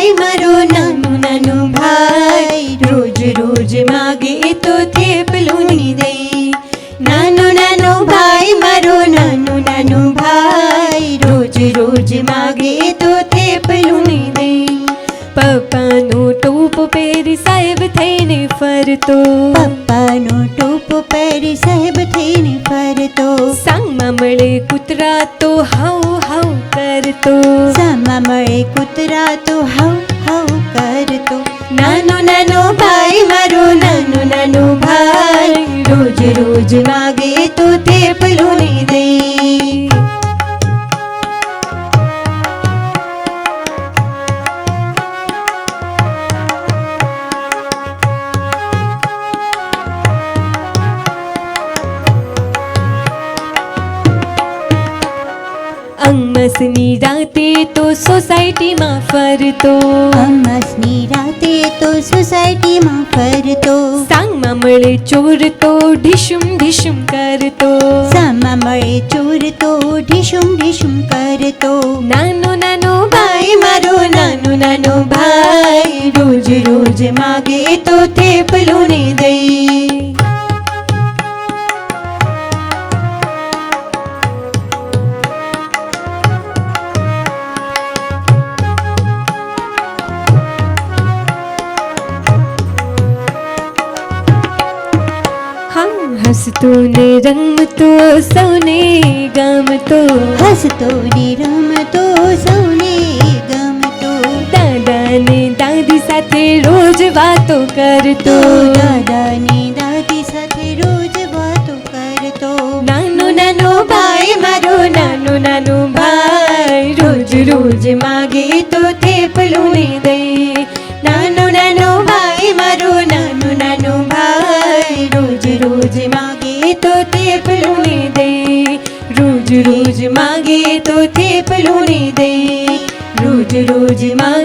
ભાઈ, મારો નાનું નાનું ભાઈ, રોજ રોજ માગે તો થેપલું ની દે નાનો, નાનું ભાઈ, મારો નાનું નાનું ભાઈ, રોજ રોજ માગે તો થેપલું ની દે પપ્પાનો ટોપ પહેરી સાહેબ થઈને ફરતો. પપ્પાનો ટોપ પહેરી સાહેબ થઈને ફરતો. হইল અમસની રાતે તો સોસાયટીમાં ફરતો અમસની રાતે તો સોસાયટીમાં ફરતો સાંગમાં મળે ચોર તો ઢીશુમ ઢીશુમ કરતો સામા મળે ચોર તો ઢીશુમ ઢીશુમ કરતો નાનો નાનો ભાઈ મારો નાનો નાનો ભાઈ રોજ રોજ માગે તો થેપલું ને દઈ હા હસતો ને રમતો સૌને ગમતો હસતો ને રમતો સૌને ગમતો દાદા ને દાદી સાથે રોજ વાતો કરતો તો દાદા ને દાદી સાથે રોજ વાતો કરતો નાનો નાનો ભાઈ મારો નાનો નાનો ભાઈ રોજ રોજ માગે તો થેપલું ને દે નાનો નાનો ભાઈ મારો રોજ રોજ માગે તો થેપલું ને દે. રોજ રોજ માગે